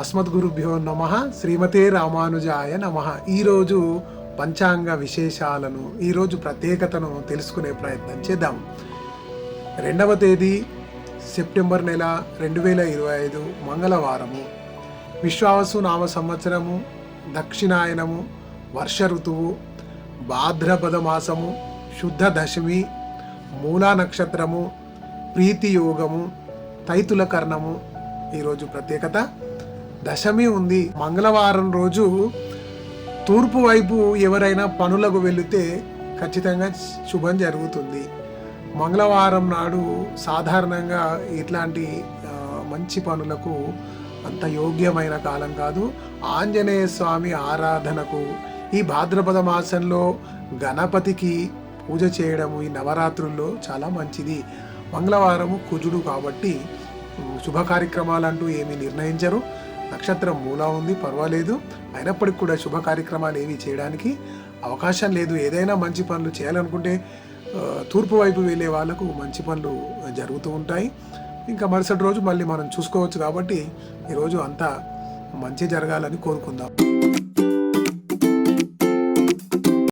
అస్మద్గురుభ్యో నమ శ్రీమతే రామానుజాయ నమ. ఈరోజు పంచాంగ విశేషాలను ఈరోజు ప్రత్యేకతను తెలుసుకునే ప్రయత్నం చేద్దాం. రెండవ తేదీ సెప్టెంబర్ నెల రెండు వేల ఇరవై ఐదు మంగళవారము. విశ్వావసు నామ సంవత్సరము దక్షిణాయనము వర్ష ఋతువు భాద్రపద మాసము శుద్ధ దశమి మూలా నక్షత్రము ప్రీతియోగము తైతుల కర్ణము. ఈరోజు ప్రత్యేకత. దశమి ఉంది. మంగళవారం రోజు తూర్పు వైపు ఎవరైనా పనులకు వెళితే ఖచ్చితంగా శుభం జరుగుతుంది. మంగళవారం నాడు సాధారణంగా ఇట్లాంటి మంచి పనులకు అంత యోగ్యమైన కాలం కాదు. ఆంజనేయ స్వామి ఆరాధనకు ఈ భాద్రపద మాసంలో గణపతికి పూజ చేయడము ఈ నవరాత్రుల్లో చాలా మంచిది. మంగళవారము కుజుడు కాబట్టి శుభ కార్యక్రమాలంటూ ఏమీ నిర్ణయించరు. నక్షత్రం మూలా ఉంది పర్వాలేదు. అయినప్పటికీ కూడా శుభ కార్యక్రమాలు ఏవి చేయడానికి అవకాశం లేదు. ఏదైనా మంచి పనులు చేయాలనుకుంటే తూర్పు వైపు వెళ్ళే వాళ్ళకు మంచి పనులు జరుగుతూ ఉంటాయి. ఇంకా మరుసటి రోజు మళ్ళీ మనం చూసుకోవచ్చు కాబట్టి ఈరోజు అంతా మంచి జరగాలని కోరుకుందాం.